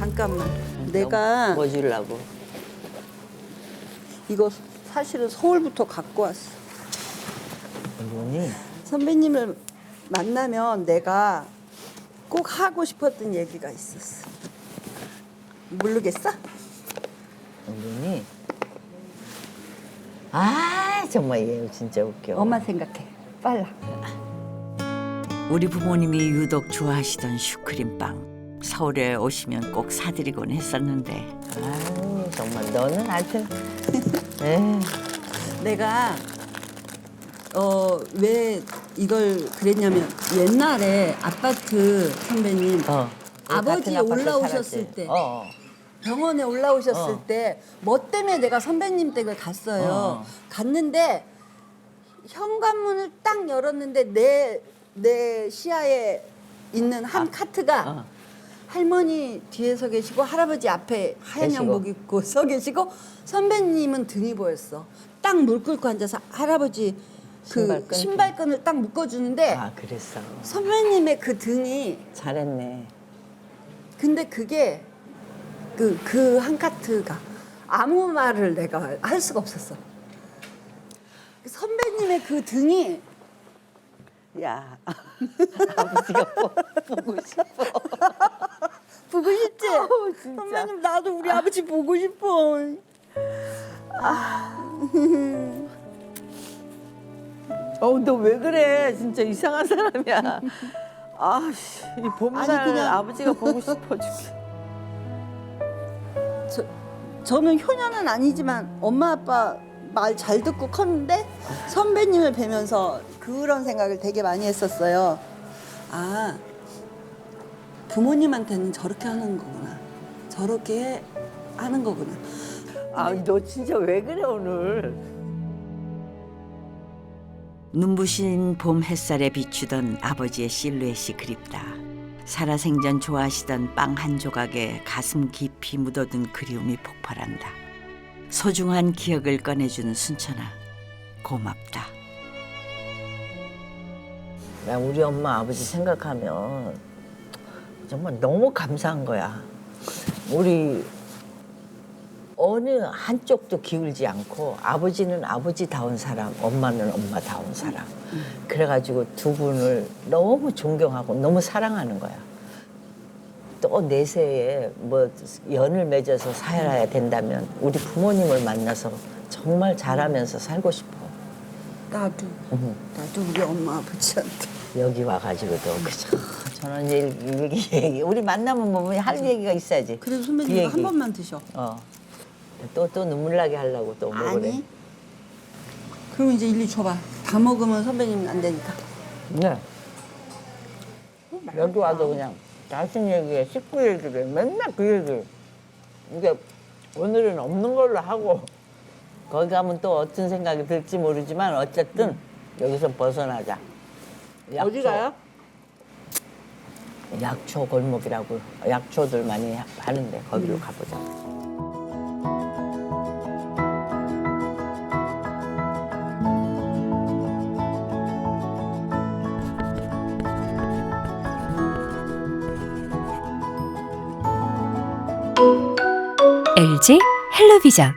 잠깐만. 내가 뭐 주려고? 이거 사실은 서울부터 갖고 왔어. 뭐니? 선배님을 만나면 내가 꼭 하고 싶었던 얘기가 있었어. 모르겠어? 뭐니? 아 정말 얘 진짜 웃겨. 엄마 생각해. 빨라. 우리 부모님이 유독 좋아하시던 슈크림빵. 서울에 오시면 꼭 사드리곤 했었는데 아유 정말 너는 하여튼. 에이. 내가 어 왜 이걸 그랬냐면 옛날에 아파트 선배님 어. 아버지 같은 아파트 올라오셨을 살았지. 때. 어, 어. 병원에 올라오셨을 어. 때 뭐 때문에 내가 선배님 댁을 갔어요. 어. 갔는데 현관문을 딱 열었는데 내 내 시야에 있는 한 카트가 어. 할머니 뒤에 서 계시고 할아버지 앞에 하얀 계시고. 양복 입고 서 계시고 선배님은 등이 보였어. 딱 물 끓고 앉아서 할아버지 그 신발끈? 신발끈 을 딱 묶어주는데 아 그랬어. 선배님의 그 등이 잘했네. 근데 그게 그 그 한 카트가 아무 말을 내가 할 수가 없었어. 선배님의 그 등이 야 아버지가 보- 보고 싶어. 보고 싶지? 진짜. 선배님 나도 우리 아버지 보고 싶어. 어 너 왜 그래? 진짜 이상한 사람이야. 아씨 이 봄날 아니, 그냥- 아버지가 보고 싶어 죽겠. 저, 저는 효녀는 아니지만 엄마 아빠 말 잘 듣고 컸는데 선배님을 뵈면서 그런 생각을 되게 많이 했었어요. 아 부모님한테는 저렇게 하는 거구나. 저렇게 하는 거구나. 아 너 진짜 왜 그래 오늘? 눈부신 봄 햇살에 비추던 아버지의 실루엣이 그립다. 살아생전 좋아하시던 빵 한 조각에 가슴 깊이 묻어둔 그리움이 폭발한다. 소중한 기억을 꺼내준 순천아, 고맙다. 나 우리 엄마 아버지 생각하면 정말 너무 감사한 거야. 우리 어느 한쪽도 기울지 않고 아버지는 아버지다운 사람, 엄마는 엄마다운 사람. 그래가지고 두 분을 너무 존경하고 너무 사랑하는 거야. 또 내세에 뭐 연을 맺어서 살아야 된다면 우리 부모님을 만나서 정말 잘하면서 살고 싶어. 나도 응. 나도 우리 엄마 아버지한테 여기 와가지고도 그저 저는 얘기, 얘기, 얘기 우리 만나면 뭐 할 얘기가 있어야지. 그래도 그 선배님 얘기. 한 번만 드셔. 어. 또 또 눈물 나게 하려고 또 먹으래. 아니. 그럼 이제 일리 줘봐. 다 먹으면 선배님 안 되니까. 네. 여기 와도 그냥 자신 얘기해, 식구 얘기를 해. 맨날 그 얘기. 이게 오늘은 없는 걸로 하고 거기 가면 또 어떤 생각이 들지 모르지만 어쨌든 여기서 벗어나자. 약초. 어디 가요? 약초 골목이라고 약초들 많이 하- 하는데 거기로 음. 가보자. LG 헬로비전